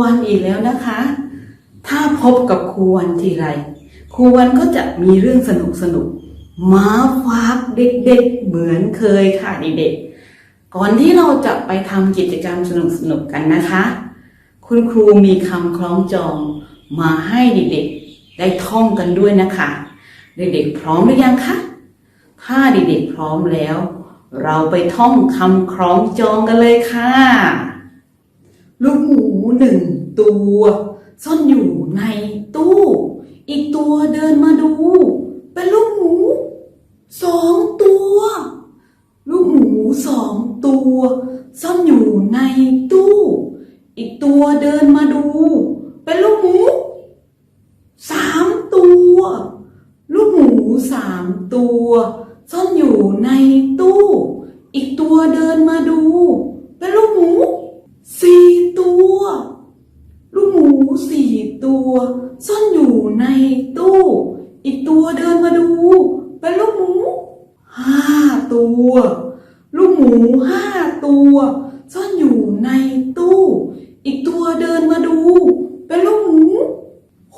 วันอีกแล้วนะคะ ถ้าพบกับครูวันทีไรครูวันก็จะมีเรื่องสนุกสนุกมาฝากเด็กๆเหมือนเคยค่ะเด็กๆก่อนที่เราจะไปทำกิจกรรมสนุกๆกันนะคะ คุณครูมีคำคล้องจองมาให้เด็กๆ ได้ท่องกันด้วยนะคะ เด็กๆพร้อมหรือยังคะถ้าเด็กๆพร้อมแล้ว เราไปท่องคำคล้องจองกันเลยค่ะ ลูกหมูหนึ่งตัว ซ่อนอยู่ในตู้ อีกตัวเดินมาดู เป็นลูกหมูสองตัว ลูกหมูสองตัว ซ่อนอยู่ในตู้ อีกตัวเดินมาดู เป็นลูกหมูสามตัว ลูกหมูสามตัว ซ่อนอยู่ในตู้ อีกตัวเดินมาดู เป็นลูกหมูสี่ตัว ลูกหมูสี่ ตัว ซ่อนอยู่ในตู้ อีกตัวเดินมาดู เป็นลูกหมูห้าตัว ลูกหมูห้าตัว ซ่อนอยู่ในตู้ อีกตัวเดินมาดู เป็นลูกหมู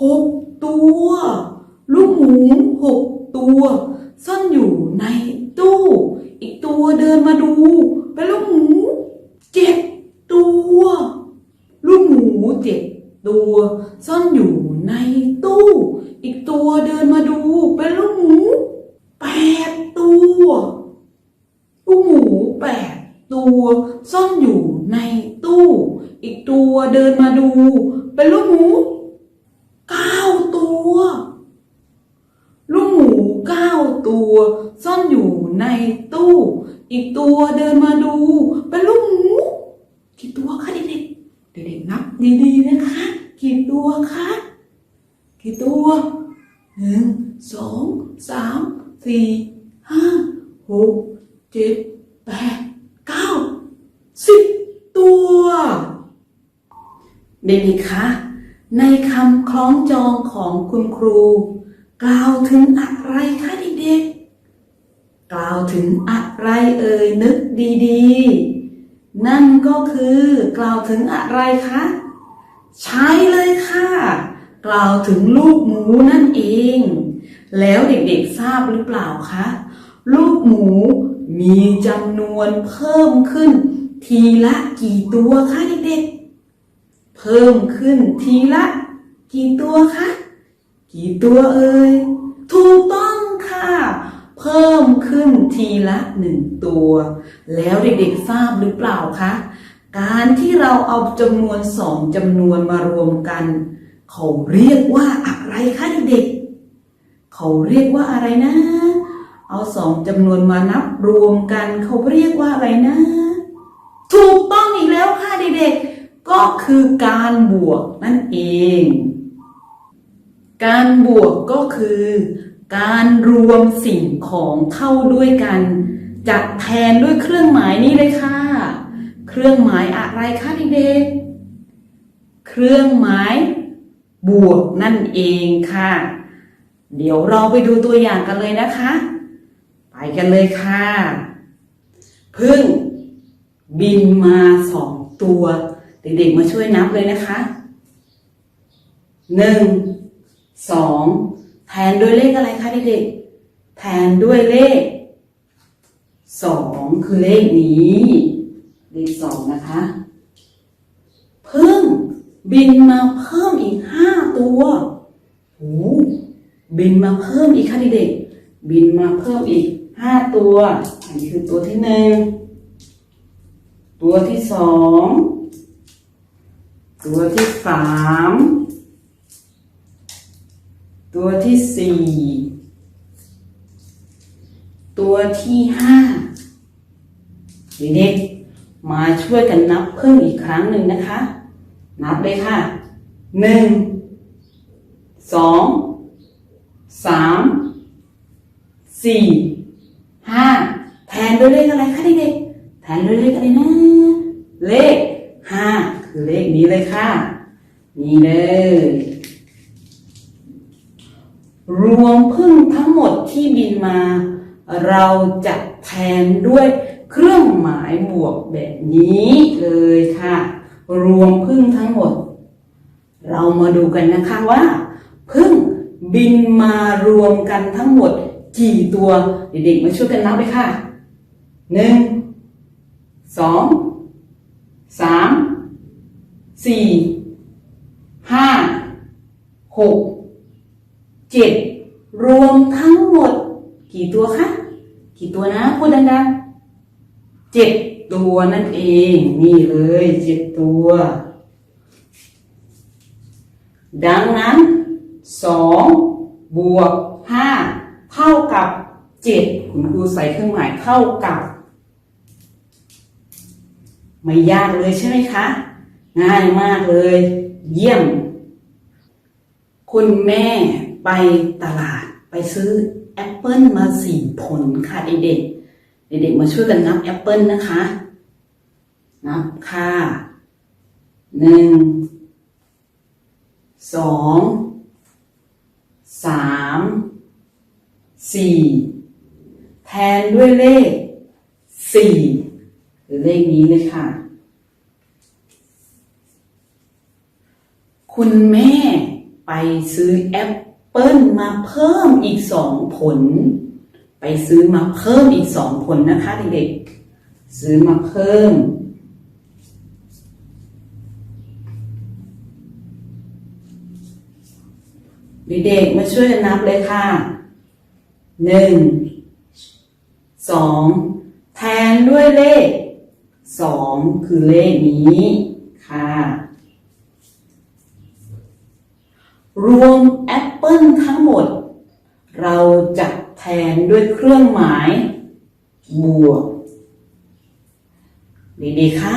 หกตัว ลูกหมูหกตัว ซ่อนอยู่ในตู้ อีกตัวเดินมาดู เป็นลูกหมูเจ็ดตัว ลูกหมูเจ็ด ตัว ซ่อนอยู่ในตู้ อีกตัวเดินมาดู เป็นลูกหมูแปดตัวลูกหมูแปดตัว ซ่อนอยู่ในตู้ อีกตัวเดินมาดู เป็นลูกหมูเก้าตัว ลูกหมูเก้าตัว ซ่อนอยู่ในตู้ อีกตัวเดินมาดู เป็นลูกหมูกี่ตัวคะเด็ก เด็กๆนับดีๆนะคะกี่ตัวคะกี่ตัวหนึ่งสองสามสี่ห้าหกเจ็ดแปดเก้าสิบตัว เด็กๆคะในคำคล้องจองของคุณครู กล่าวถึงอะไรคะเด็กๆกล่าวถึงอะไรเอ่ยนึกดีๆ นั่นก็คือกล่าวถึงอะไรคะ ใช่เลยค่ะ กล่าวถึงลูกหมูนั่นเอง แล้วเด็กๆทราบหรือเปล่าคะ ลูกหมูมีจำนวนเพิ่มขึ้น ทีละกี่ตัวคะเด็กๆ เพิ่มขึ้นทีละ กี่ตัวคะ กี่ตัวเอ่ย ถูกต้องค่ะ เพิ่มขึ้นทีละหนึ่งตัว แล้วเด็กๆทราบหรือเปล่าคะ การที่เราเอาจำนวนสองจำนวนมารวมกัน เขาเรียกว่าอะไรคะเด็กๆเขาเรียกว่าอะไรนะ เอาสองจำนวนมานับรวมกัน เขาเรียกว่าอะไรนะ ถูกต้องอีกแล้วค่ะเด็กๆ ก็คือการบวกนั่นเอง การบวกก็คือ การรวมสิ่งของเข้าด้วยกันจัดแทนด้วยเครื่องหมายนี้เลยค่ะ เครื่องหมายอะไรคะเด็กๆ เครื่องหมายบวกนั่นเองค่ะ เดี๋ยวเราไปดูตัวอย่างกันเลยนะคะ ไปกันเลยค่ะ พึ่งบินมาสองตัว เด็กๆมาช่วยนับเลยนะคะหนึ่งสอง แทนด้วยเลขอะไรคะเด็กๆ แทนด้วยเลขสองคือเลขนี้ เลขสองนะคะ เพิ่มบินมาเพิ่มอีกห้าตัวโอ้บินมาเพิ่มอีกค่ะเด็กๆ บินมาเพิ่มอีกห้าตัว อันนี้คือตัวที่หนึ่ง ตัวที่สอง ตัวที่สาม ตัวที่สี่ ตัวที่ห้าเด็กๆมาช่วยกันนับเพิ่มอีกครั้งหนึ่งนะคะ นับเลยค่ะหนึ่งสองสามสี่ห้าแทนด้วยเลขอะไรคะเด็กๆแทนด้วยเลขอะไรนะ เลขห้าคือเลขนี้เลยค่ะ นี่เลย รวมพึ่งทั้งหมดที่บินมา เราจะแทนด้วยเครื่องหมายบวกแบบนี้เลยค่ะ รวมพึ่งทั้งหมด เรามาดูกันนะคะว่าพึ่งบินมารวมกันทั้งหมดกี่ตัว เด็กๆมาช่วยกันนับไปค่ะหนึ่งสองสามสี่ห้าหก เจ็ดรวมทั้งหมด กี่ตัวคะ กี่ตัวนะ พูดดังๆเจ็ดตัวนั่นเอง นี่เลยเจ็ดตัว ดังนั้นสองบวกห้าเท่ากับเจ็ดคุณครูใส่เครื่องหมายเท่ากับ ไม่ยากเลยใช่ไหมคะ ง่ายมากเลย เยี่ยม คุณแม่ ไปตลาดไปซื้อแอปเปิลมาสี่ผลค่ะเด็กๆเด็กๆมาช่วยกันนับแอปเปิลนะคะ นับค่ะหนึ่งสองสามสี่แทนด้วยเลขสี่หรือเลขนี้เลยค่ะ คุณแม่ไปซื้อแอป เปิ้ลมาเพิ่มอีกสองผล ไปซื้อมาเพิ่มอีกสองผลนะคะเด็กๆซื้อมาเพิ่ม เด็กๆมาช่วยนนับเลยค่ะหนึ่งสองแทนด้วยเลขสองคือเลขนี้ค่ะ รวมแอป เปิลทั้งหมด เราจะแทนด้วยเครื่องหมาย บวก ดีๆคะ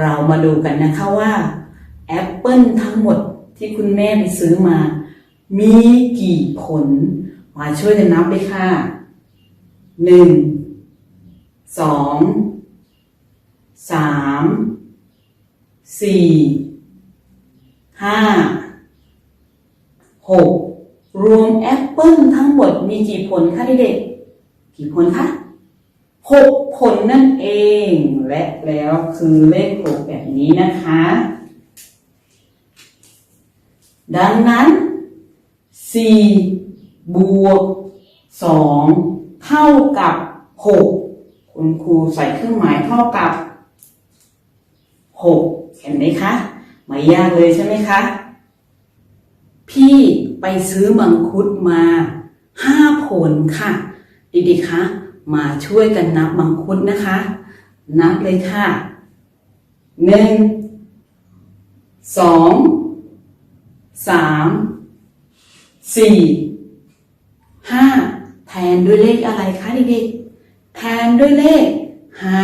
เรามาดูกันนะคะว่าแอปเปิลทั้งหมดที่คุณแม่ไปซื้อมา มีกี่ผล มาช่วยกันนับเลยค่ะหนึ่งสองสามสี่ห้า หกรวมแอปเปิลทั้งหมดมีกี่ผลคะเด็กๆกี่ผลคะหกผลนั่นเอง และแล้วคือเลขหกแบบนี้นะคะ ดังนั้นสี่บวกสองเท่ากับหกคุณครูใส่เครื่องหมายเท่ากับหกเห็นไหมคะ ไม่ยากเลยใช่ไหมคะ พี่ไปซื้อมังคุดมาห้าผลค่ะดีๆคะมาช่วยกันนับมังคุดนะคะ นับเลยค่ะหนึ่งสองสามสี่ห้าแทนด้วยเลขอะไรคะเด็กๆแทนด้วยเลขห้า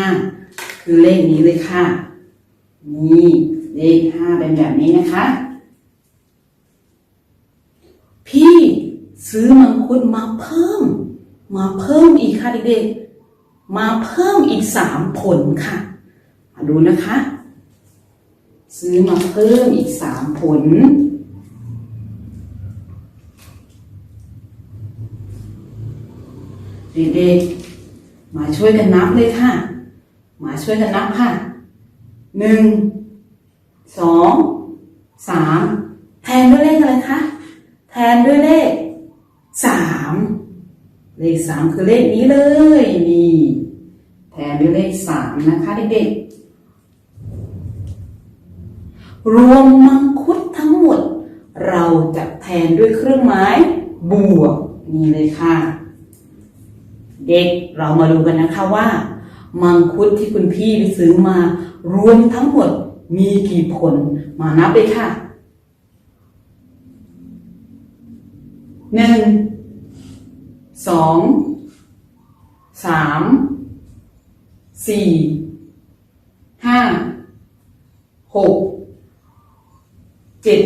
คือเลขนี้เลยค่ะ นี่เลขห้าเป็นแบบนี้นะคะ พี่ซื้อมังคุดมาเพิ่ม มาเพิ่มอีกค่ะเด็กๆ มาเพิ่มอีกสามผลค่ะ ดูนะคะ ซื้อมาเพิ่มอีกสามผล เด็กๆ มาช่วยกันนับเลยค่ะ มาช่วยกันนับค่ะ หนึ่ง สอง สาม แทนด้วยเลขอะไรคะ แทนด้วยเลขสามเลขสามคือเลขนี้เลยนี่แทนด้วยเลขสามนะคะเด็กๆรวมมังคุดทั้งหมด เราจะแทนด้วยเครื่องหมายบวกนี่เลยค่ะ เด็กเรามาดูกันนะคะว่า มังคุดที่คุณพี่ไปซื้อมารวมทั้งหมดมีกี่ผลมานับเลยค่ะ หนึ่งสองสามสี่ห้าหกเจ็ด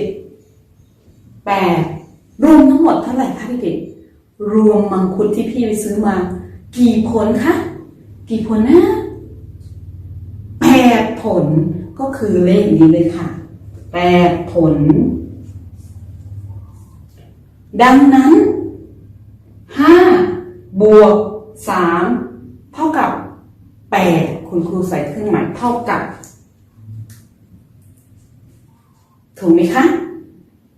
แปดรวมทั้งหมดเท่าไหร่คะเด็กรวมมังคุดที่พี่ไปซื้อมา กี่ผลคะ กี่ผลนะแปดผลก็คือเลขนี้เลยค่ะแปดผล ดังนั้นห้าบวกสามเท่ากับแปดคุณครูใส่เครื่องหมายเท่ากับ ถูกไหมคะ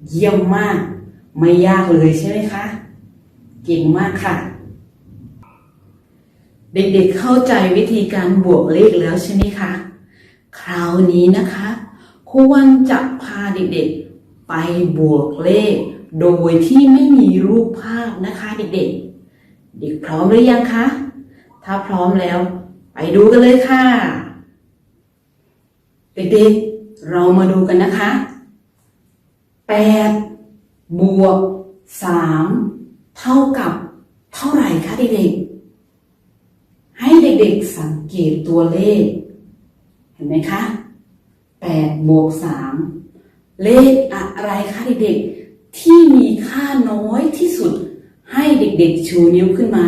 เยี่ยมมาก ไม่ยากเลยใช่ไหมคะ เก่งมากค่ะ เด็กๆเข้าใจวิธีการบวกเลขแล้วใช่ไหมคะ คราวนี้นะคะครูวันจะพาเด็กๆ ไปบวกเลข โดยที่ไม่มีรูปภาพนะคะเด็กๆ เด็กพร้อมหรือยังคะ ถ้าพร้อมแล้ว ไปดูกันเลยค่ะ เด็กๆ เรามาดูกันนะคะแปดบวกสามเท่ากับเท่าไหร่คะเด็กๆ ให้เด็กๆ สังเกตตัวเลข เห็นไหมคะแปดบวกสามเลขอะไรคะเด็กๆ ที่มีค่าน้อยที่สุด ให้เด็กๆชูนิ้วขึ้นมา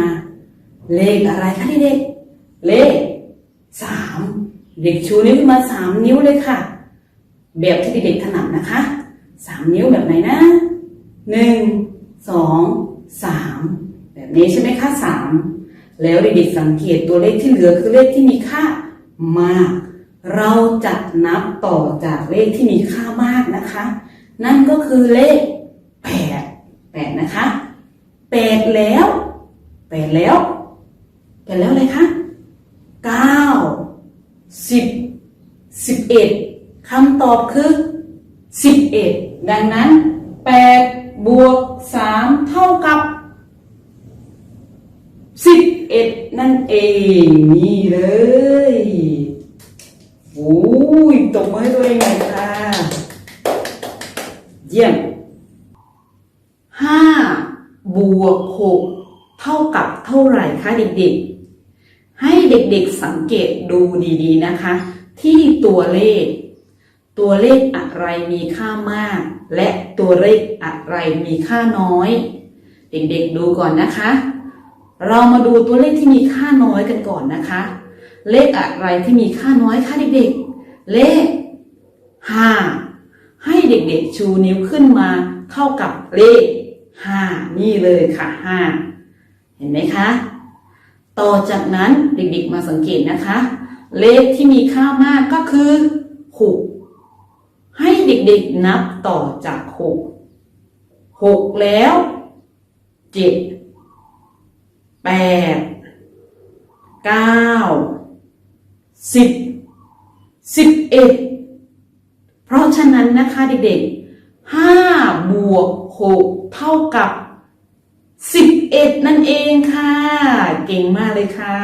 เลขอะไรคะเด็กๆเลขสามเด็กชูนิ้วขึ้นมาสามนิ้วเลยค่ะ แบบที่เด็กๆถนัดนะคะสามนิ้วแบบไหนนะหนึ่งสองสามแบบนี้ใช่ไหมคะสามแล้วเด็กๆสังเกตตัวเลขที่เหลือคือเลขที่มีค่ามาก เราจะนับต่อจากเลขที่มีค่ามากนะคะ นั่นก็คือเลข นะคะแปดแล้วแปดแล้วแปดแล้วอะไรคะเก้าสิบสิบเอ็ดคำตอบคือสิบเอ็ดดังนั้นแปดบวกสามเท่ากับสิบเอ็ดนั่นเองนี่เลยโอ้ยตบมือให้ตัวเองหน่อยค่ะเยี่ยมห้าบ วกหกเท่ากับเท่าไหร่คะเด็กๆ ให้เด็กๆสังเกตดูดีๆนะคะ ที่ตัวเลข ตัวเลขอะไรมีค่ามาก และตัวเลขอะไรมีค่าน้อย เด็กๆดูก่อนนะคะ เรามาดูตัวเลขที่มีค่าน้อยกันก่อนนะคะ เลขอะไรที่มีค่าน้อยคะเด็กๆ เลขห้าให้เด็กๆชูนิ้วขึ้นมาเท่ากับเลข ห้านี่เลยค่ะห้าเห็นไหมคะ ต่อจากนั้นเด็กๆมาสังเกตนะคะ เลขที่มีค่ามากก็คือหกให้เด็กๆนับต่อจากหกหกแล้วเจ็ดแปดเก้าสิบสิบเอ็ดเพราะฉะนั้นนะคะเด็กๆ ห้าบวกหกเท่ากับสิบเอ็ดนั่นเองค่ะ เก่งมากเลยค่ะ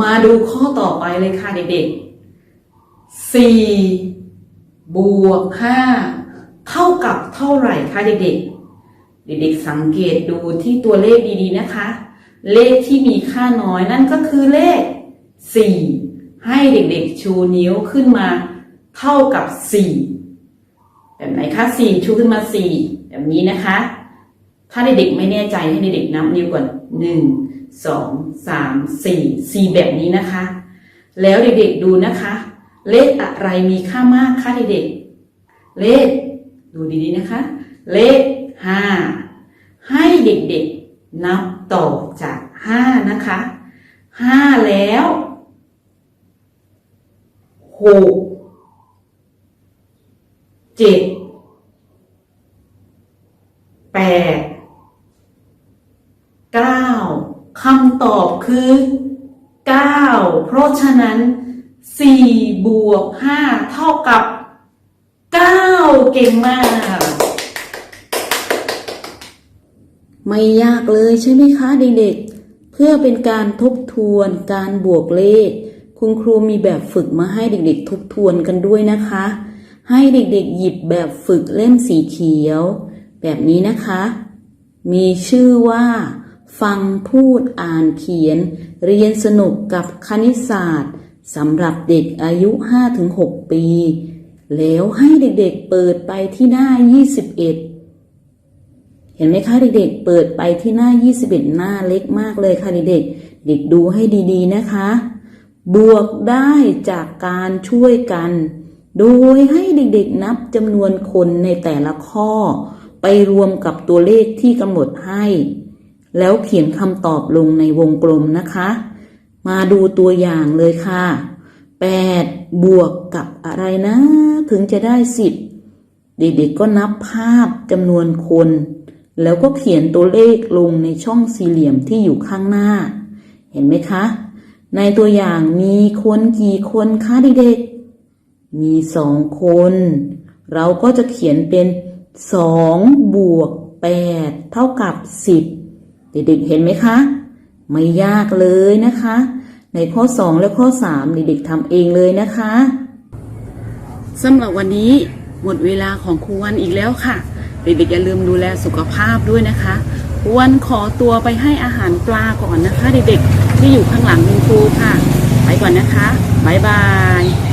มาดูข้อต่อไปเลยค่ะเด็กๆสี่บวกห้าเท่ากับเท่าไหร่คะเด็กๆ เด็กๆสังเกตดูที่ตัวเลขดีๆนะคะ เลขที่มีค่าน้อยนั่นก็คือเลข4ให้เด็กๆชูนิ้วขึ้นมา เท่ากับ4 แบบไหนคะ4ชูขึ้นมา4แบบนี้นะคะ ถ้าเด็กๆไม่แน่ใจให้เด็กๆนับนิ้วก่อน1 2 3 4 4แบบนี้นะคะ แล้วเด็กๆดูนะคะ เลขอะไรมีค่ามากคะเด็กๆเลขดูดีๆนะคะ เลข5ให้เด็กๆนับต่อจาก5นะคะ5แล้วหก 6 7 8 9คำตอบคือ9เพราะฉะนั้น4บวก5เท่ากับ9เก่งมาก ไม่ยากเลยใช่ไหมคะเด็กๆ เพื่อเป็นการทบทวนการบวกเลข คุณครูมีแบบฝึกมาให้เด็กๆ ทบทวนกันด้วยนะคะ ให้เด็กๆหยิบแบบฝึกเล่มสีเขียว แบบนี้นะคะ มีชื่อว่า ฟังพูดอ่านเขียน เรียนสนุกกับคณิตศาสตร์สำหรับเด็กอายุ 5-6 ปี แล้วให้เด็กๆเปิดไปที่หน้า 21เห็นไหมคะเด็กๆ เปิดไปที่หน้า 21 หน้าเล็กมากเลยค่ะเด็กๆ เด็กดูให้ดีๆนะคะ บวกได้จากการช่วยกัน โดยให้เด็กๆนับจำนวนคนในแต่ละข้อ ไปรวมกับตัวเลขที่กำหนดให้ แล้วเขียนคำตอบลงในวงกลมนะคะ มาดูตัวอย่างเลยค่ะ 8 บวกกับอะไรนะ ถึงจะได้ 10 เด็กๆก็นับภาพจำนวนคน แล้วก็เขียนตัวเลขลงในช่องสี่เหลี่ยมที่อยู่ข้างหน้า เห็นไหมคะ ในตัวอย่างมีคนกี่คนคะเด็กๆ มีสองคน เราก็จะเขียนเป็นสองบวกแปดเท่ากับสิบเด็กๆเห็นไหมคะ ไม่ยากเลยนะคะ ในข้อ2และข้อ3เด็กๆทำเองเลยนะคะสำหรับวันนี้หมดเวลาของครูวันอีกแล้วค่ะ เด็กๆอย่าลืมดูแลสุขภาพด้วยนะคะครูวันขอตัวไปให้อาหารปลาก่อนนะคะ เด็กๆที่อยู่ข้างหลังคุณครูค่ะ ไปก่อนนะคะบ๊ายบาย